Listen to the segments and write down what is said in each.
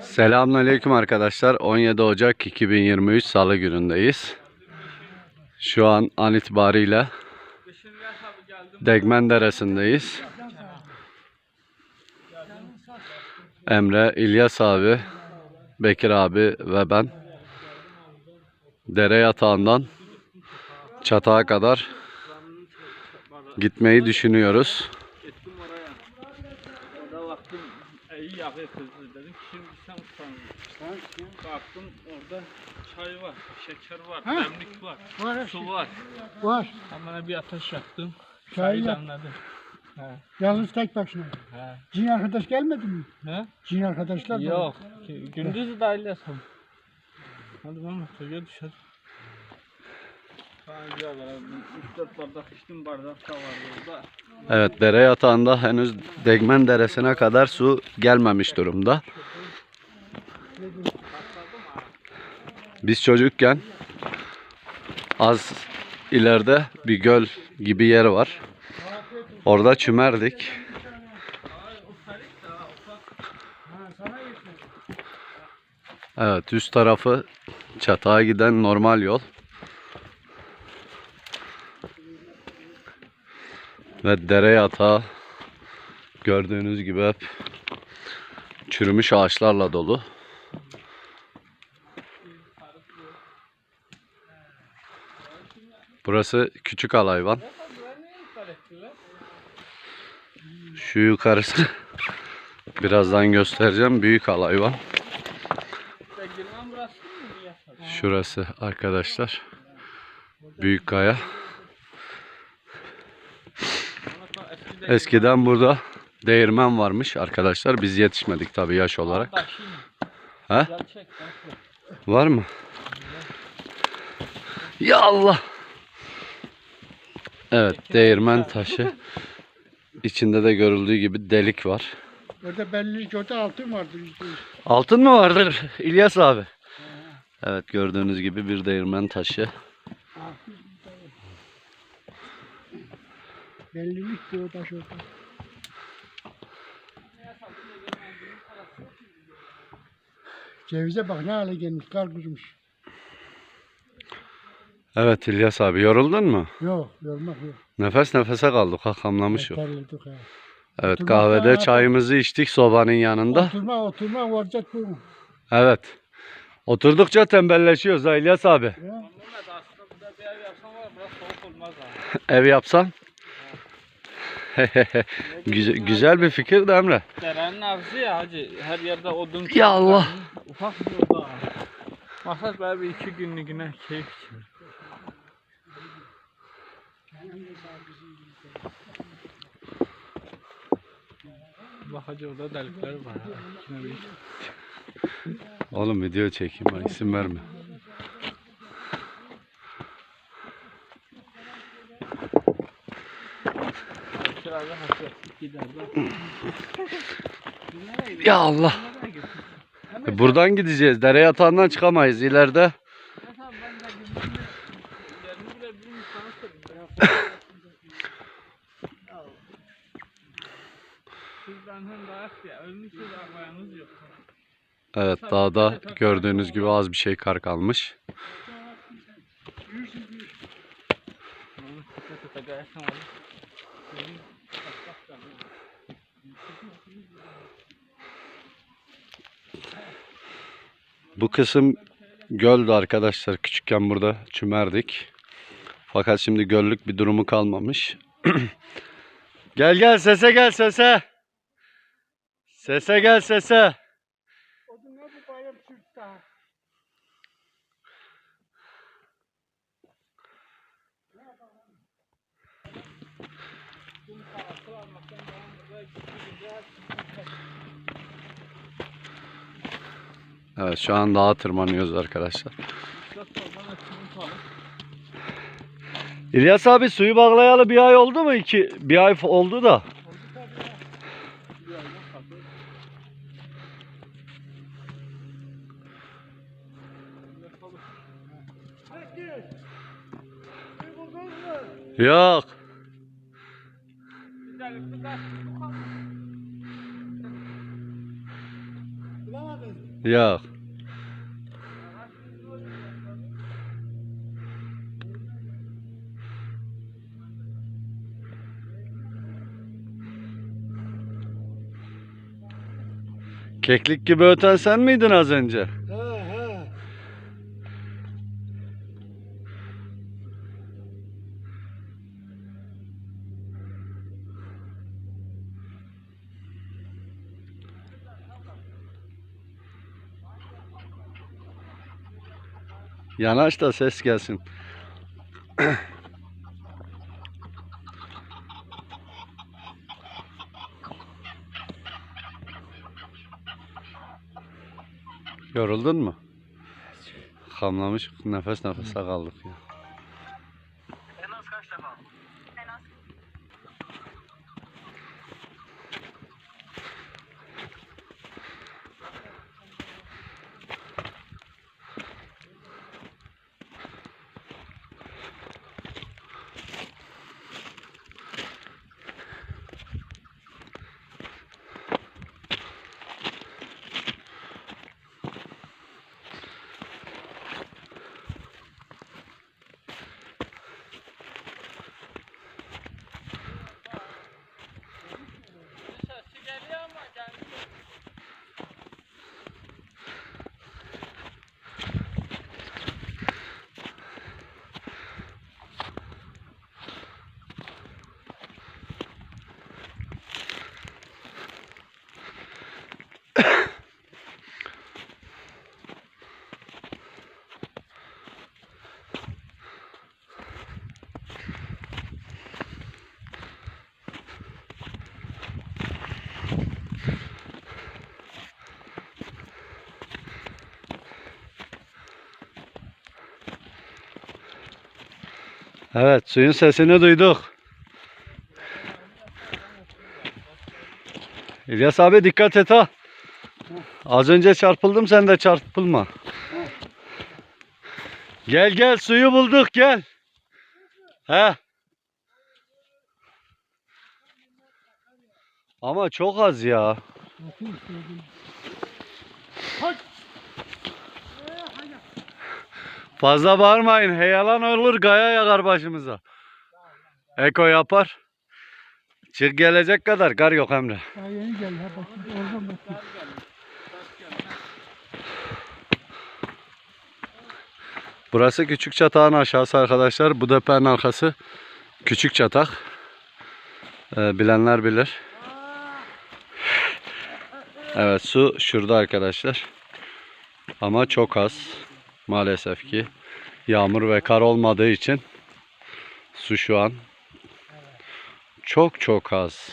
Selamünaleyküm arkadaşlar. 17 Ocak 2023 Salı günündeyiz. Şu an an itibariyle Degmen Deresi'ndeyiz. Emre, İlyas abi, Bekir abi ve ben dere yatağından çatağa kadar gitmeyi düşünüyoruz. Dedim. Şimdi sen utanırım. Baktım orada çay var, şeker var, Ha? demlik var, Var, su var. var. Hemen bir ateş yaktım. Çay Çayı yap. demledim. He. Yalnız tek başına. He. Cin arkadaş gelmedi mi? He? Cin arkadaşlar da- Yok. ki- Gündüz de ailesem. Hadi ben oturuyor dışarı. Sana güzel böyle 3-4 bardak içtim bardak da vardı orada. Evet dere yatağında henüz Degmen Deresi'ne kadar su gelmemiş durumda. Biz çocukken az ileride bir göl gibi yer var. Orada çümerdik. Evet üst tarafı çatağa giden normal yol. Ve dere yatağı gördüğünüz gibi hep çürümüş ağaçlarla dolu. Burası küçük alayvan. Şu yukarısı birazdan göstereceğim büyük alayvan. Şurası arkadaşlar. Büyük kaya. Eskiden burada değirmen varmış arkadaşlar. Biz yetişmedik tabii yaş olarak. Ha? Gerçek. gerçek. Var mı? Ya Allah. Evet, değirmen taşı. İçinde de görüldüğü gibi delik var. Orada belli orada altın vardır. Altın mı vardır İlyas abi? Evet, gördüğünüz gibi bir değirmen taşı. Bellilik o taş orada. Cevize bak ne hale gelmiş. Kar kuzmuş. Evet İlyas abi, yoruldun mu? Yok yormak yok. Nefes nefese kaldık, ha kamlamış yok. Terledik ha. Evet, kahvede daha- çayımızı içtik sobanın yanında. Oturma oturma olacak bu. Evet. Oturdukça tembelleşiyoruz ha İlyas abi. Ya. Ev yapsan. güzel, güzel bir fikir de Emre. Derenin ağzı ya hacı. Her yerde odun. Ya Allah. Ufak bir oda. Maksat böyle bir iki günlüğüne keyif için. Bak hacı orada delikler var. ha. Oğlum video çekeyim ha isim verme. Hasret gider. Ya Allah. E, Buradan gideceğiz. Dere yatağından çıkamayız ileride. Evet dağda gördüğünüz gibi az bir şey kar kalmış. Onu teke teke gayesem olur. Benim bak, bak, bak. Bu kısım göldü arkadaşlar. Küçükken burada çümerdik. Fakat şimdi göllük bir durumu kalmamış. gel gel sese gel sese. Sese gel sese. Odun ne bu bayram Türk daha. Evet şu an dağa tırmanıyoruz arkadaşlar. İlyas abi suyu bağlayalı bir ay oldu mu? İki, bir ay oldu da. Yok. Yok. Keklik gibi öten sen miydin az önce? He. Yanaş da ses gelsin. Yoruldun mu? Hamlamış, nefes nefese kaldık ya. Evet, suyun sesini duyduk. İlyas abi dikkat et ha. Az önce çarpıldım sen de çarpılma. Gel gel suyu bulduk gel. He. Ama çok az ya. Bakayım şöyle. Fazla bağırmayın. Heyalan olur gaya yakar başımıza. Eko yapar. Çık gelecek kadar gar yok Emre. Daha yeni geldi. Oradan bakayım. Burası küçük çatağın aşağısı arkadaşlar. Bu depenin arkası küçük çatak. Ee, bilenler bilir. Evet su şurada arkadaşlar. Ama çok az. Maalesef ki. Yağmur ve kar olmadığı için su şu an çok çok az.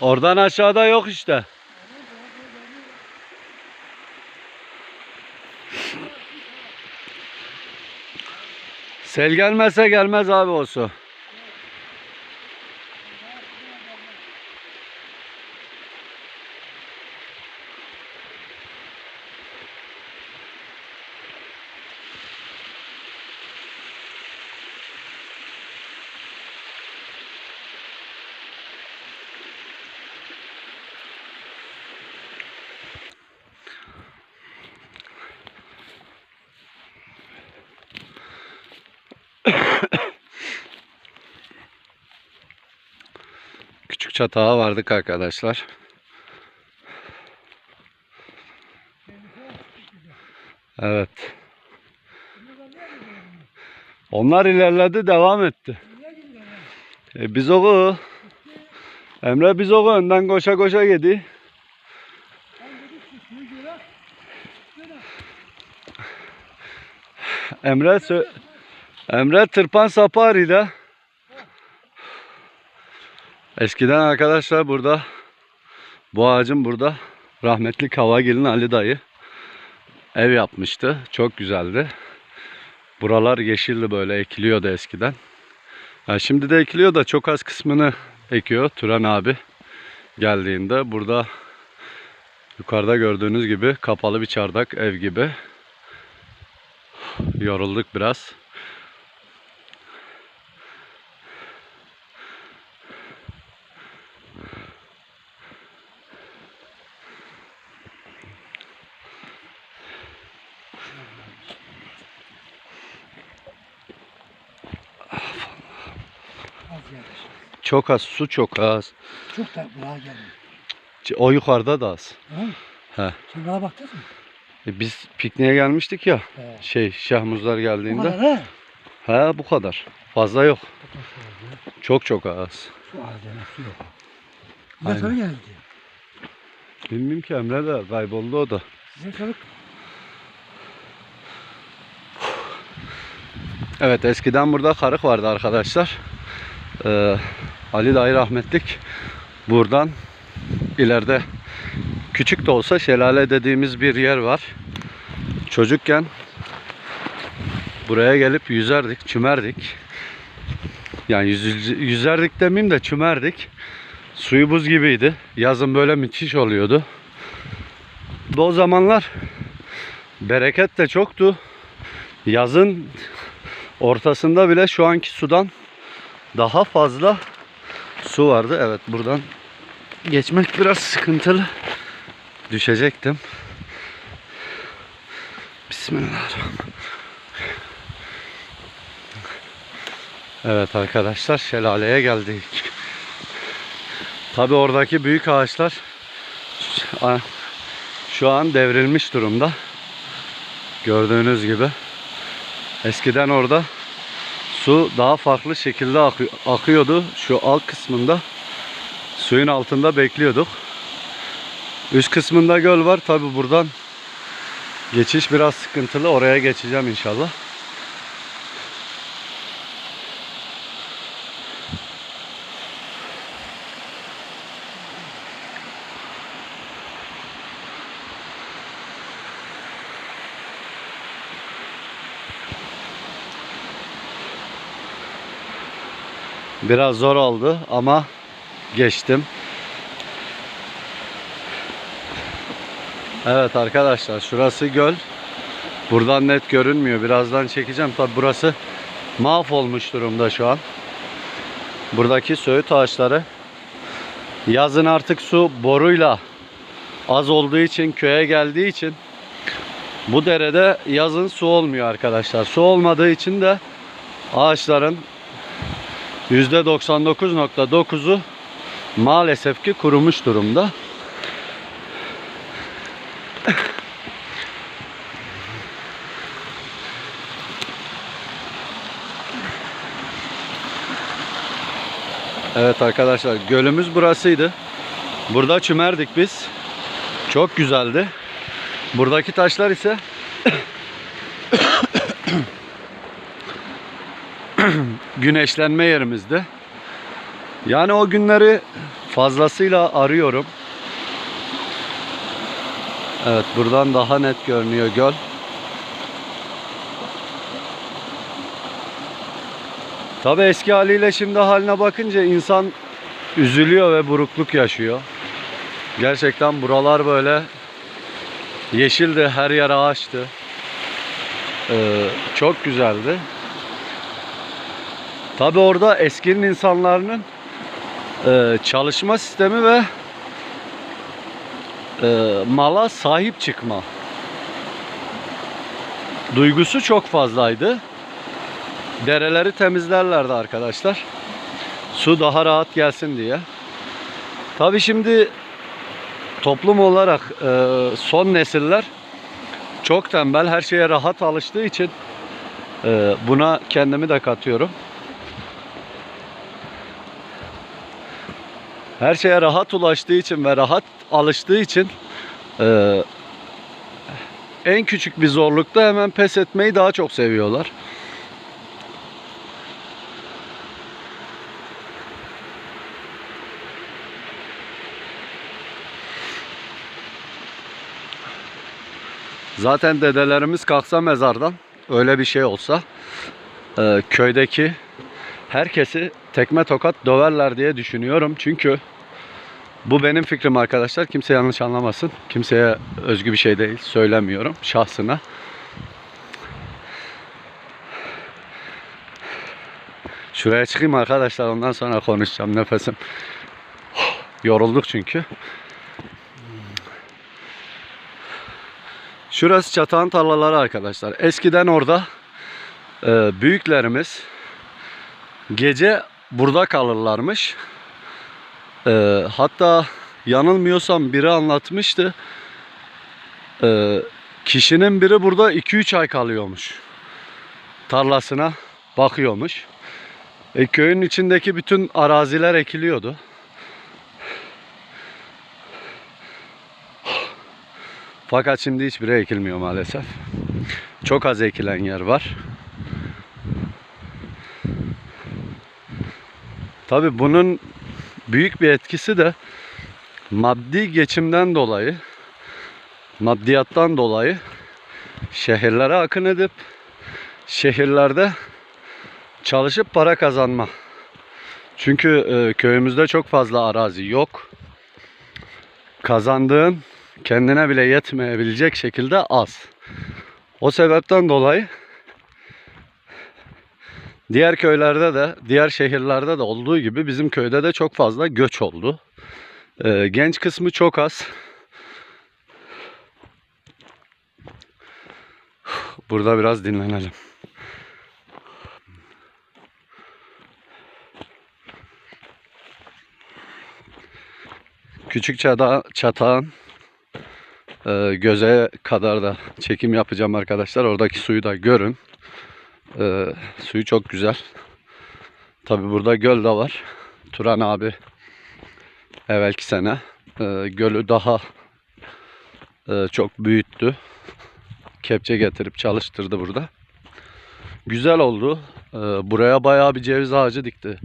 Oradan aşağıda yok işte. Sel gelmezse gelmez abi o su. Küçük çatağa vardık arkadaşlar. Evet. Onlar ilerledi devam etti. E, biz o Emre biz o önden koşa koşa gitti. Emre Emre tırpan saparıyla Eskiden arkadaşlar burada bu ağacın burada rahmetli Kavagil'in Ali dayı ev yapmıştı. Çok güzeldi. Buralar yeşilli böyle ekiliyordu eskiden. Ha, şimdi de ekiliyor da çok az kısmını ekiyor Turan abi geldiğinde. Burada yukarıda gördüğünüz gibi kapalı bir çardak ev gibi. Yorulduk biraz. Çok az su çok az. Çok da buraya gelmiyor. O yukarıda da az. Ha? He. Sen bana baktın mı? E, Biz pikniğe gelmiştik ya. He. Şey Şahmuzlar Bu geldiğinde. kadar ha? He bu kadar. Fazla yok. Bu. Çok çok az. Su az demek su yok. Ne sonra geldi? Bilmiyorum ki Emre de kayboldu o da. Size sonra Evet eskiden burada karık vardı arkadaşlar. Ee, Ali dayı rahmetlik buradan ileride küçük de olsa şelale dediğimiz bir yer var. Çocukken buraya gelip yüzerdik, çümerdik. Yani yüz, yüzerdik demeyeyim de çümerdik. Suyu buz gibiydi. Yazın böyle müthiş oluyordu. O zamanlar bereket de çoktu. Yazın ortasında bile şu anki sudan daha fazla su vardı. Evet buradan geçmek biraz sıkıntılı. Düşecektim. Bismillahirrahmanirrahim. Evet arkadaşlar şelaleye geldik. Tabi oradaki büyük ağaçlar şu an devrilmiş durumda. Gördüğünüz gibi. Eskiden orada su daha farklı şekilde akı- akıyordu. Şu alt kısmında suyun altında bekliyorduk. Üst kısmında göl var. Tabi buradan geçiş biraz sıkıntılı. Oraya geçeceğim inşallah. Biraz zor oldu ama geçtim. Evet arkadaşlar şurası göl. Buradan net görünmüyor. Birazdan çekeceğim. Tabi burası mahvolmuş durumda şu an. Buradaki söğüt ağaçları yazın artık su boruyla az olduğu için köye geldiği için bu derede yazın su olmuyor arkadaşlar. Su olmadığı için de ağaçların %99.9'u maalesef ki kurumuş durumda. Evet arkadaşlar gölümüz burasıydı. Burada çümerdik biz. Çok güzeldi. Buradaki taşlar ise güneşlenme yerimizdi. Yani o günleri fazlasıyla arıyorum. Evet buradan daha net görünüyor göl. Tabi eski haliyle şimdi haline bakınca insan üzülüyor ve burukluk yaşıyor. Gerçekten buralar böyle yeşildi, her yer ağaçtı. Ee, çok güzeldi. Tabi orada eskinin insanların e, çalışma sistemi ve e, mala sahip çıkma duygusu çok fazlaydı. Dereleri temizlerlerdi arkadaşlar. Su daha rahat gelsin diye. Tabi şimdi toplum olarak e, son nesiller çok tembel, her şeye rahat alıştığı için e, buna kendimi de katıyorum. Her şeye rahat ulaştığı için ve rahat alıştığı için e, en küçük bir zorlukta hemen pes etmeyi daha çok seviyorlar. Zaten dedelerimiz kalksa mezardan öyle bir şey olsa e, köydeki herkesi tekme tokat döverler diye düşünüyorum. Çünkü bu benim fikrim arkadaşlar. Kimse yanlış anlamasın. Kimseye özgü bir şey değil. Söylemiyorum şahsına. Şuraya çıkayım arkadaşlar ondan sonra konuşacağım nefesim. Yorulduk çünkü. Şurası çatağın tarlaları arkadaşlar. Eskiden orada e, büyüklerimiz gece burada kalırlarmış. E, hatta yanılmıyorsam biri anlatmıştı. E, kişinin biri burada 2-3 ay kalıyormuş. Tarlasına bakıyormuş. E, köyün içindeki bütün araziler ekiliyordu. Fakat şimdi hiçbiri ekilmiyor maalesef. Çok az ekilen yer var. Tabi bunun büyük bir etkisi de maddi geçimden dolayı, maddiyattan dolayı şehirlere akın edip şehirlerde çalışıp para kazanma. Çünkü e, köyümüzde çok fazla arazi yok. Kazandığın kendine bile yetmeyebilecek şekilde az. O sebepten dolayı diğer köylerde de, diğer şehirlerde de olduğu gibi bizim köyde de çok fazla göç oldu. Ee, genç kısmı çok az. Burada biraz dinlenelim. Küçük çata, çatağın e, göze kadar da çekim yapacağım arkadaşlar. Oradaki suyu da görün. E, suyu çok güzel. Tabi burada göl de var. Turan abi evvelki sene e, gölü daha e, çok büyüttü. Kepçe getirip çalıştırdı burada. Güzel oldu. E, buraya bayağı bir ceviz ağacı dikti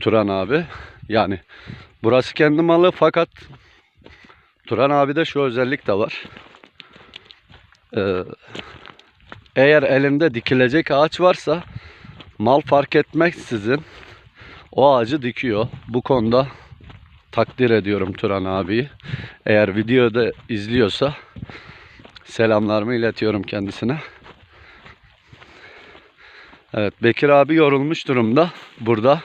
Turan abi. Yani burası kendi malı fakat Turan abi de şu özellik de var. Ee, eğer elinde dikilecek ağaç varsa mal fark etmeksizin o ağacı dikiyor. Bu konuda takdir ediyorum Turan abiyi. Eğer videoda izliyorsa selamlarımı iletiyorum kendisine. Evet Bekir abi yorulmuş durumda burada.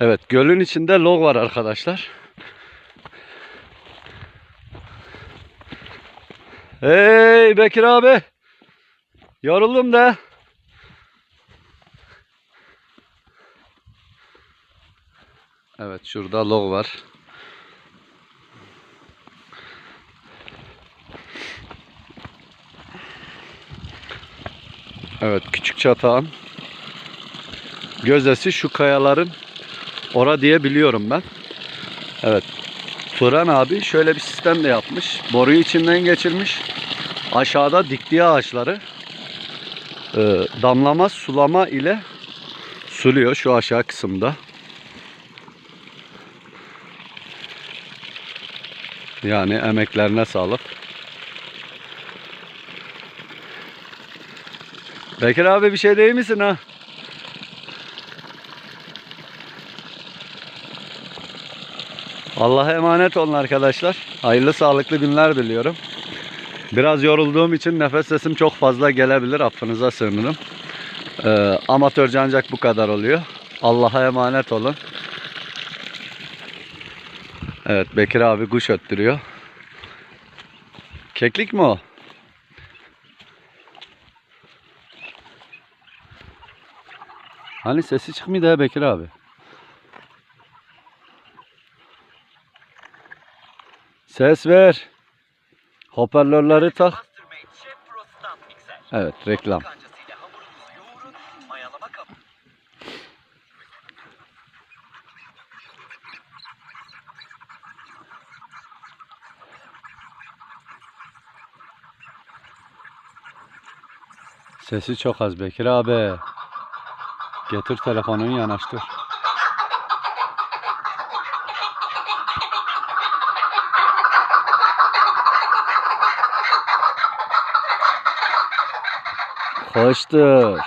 Evet gölün içinde log var arkadaşlar. Hey Bekir abi. Yoruldum da. Evet şurada log var. Evet küçük çatağın gözdesi şu kayaların ora diye biliyorum ben. Evet Turan abi şöyle bir sistem de yapmış. Boruyu içinden geçirmiş. Aşağıda diktiği ağaçları damlama sulama ile suluyor şu aşağı kısımda. Yani emeklerine sağlık. Bekir abi bir şey değil misin ha? Allah'a emanet olun arkadaşlar. Hayırlı sağlıklı günler diliyorum. Biraz yorulduğum için nefes sesim çok fazla gelebilir. Affınıza sığınırım. Ee, amatörce ancak bu kadar oluyor. Allah'a emanet olun. Evet Bekir abi kuş öttürüyor. Keklik mi o? Hani sesi çıkmıyor ya Bekir abi. Ses ver. Hoparlörleri tak. Evet reklam. Sesi çok az Bekir abi. Getir telefonunu yanaştır. Koştur.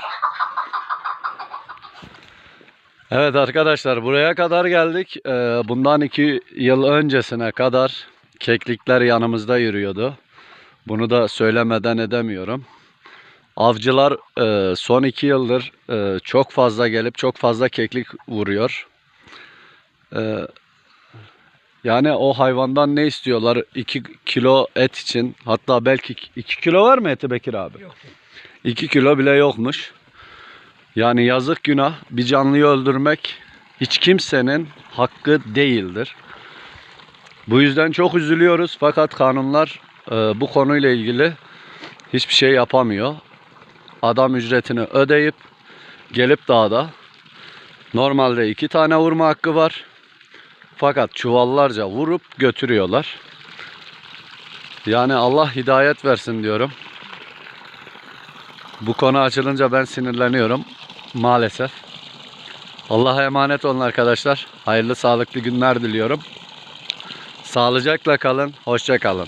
Evet arkadaşlar buraya kadar geldik. Ee, bundan iki yıl öncesine kadar keklikler yanımızda yürüyordu. Bunu da söylemeden edemiyorum. Avcılar e, son iki yıldır e, çok fazla gelip çok fazla keklik vuruyor. Yani o hayvandan ne istiyorlar? 2 kilo et için hatta belki 2 kilo var mı eti Bekir abi? Yok. 2 kilo bile yokmuş. Yani yazık günah bir canlıyı öldürmek hiç kimsenin hakkı değildir. Bu yüzden çok üzülüyoruz fakat kanunlar e, bu konuyla ilgili hiçbir şey yapamıyor. Adam ücretini ödeyip gelip dağda normalde iki tane vurma hakkı var. Fakat çuvallarca vurup götürüyorlar. Yani Allah hidayet versin diyorum. Bu konu açılınca ben sinirleniyorum. Maalesef. Allah'a emanet olun arkadaşlar. Hayırlı sağlıklı günler diliyorum. Sağlıcakla kalın. Hoşça kalın.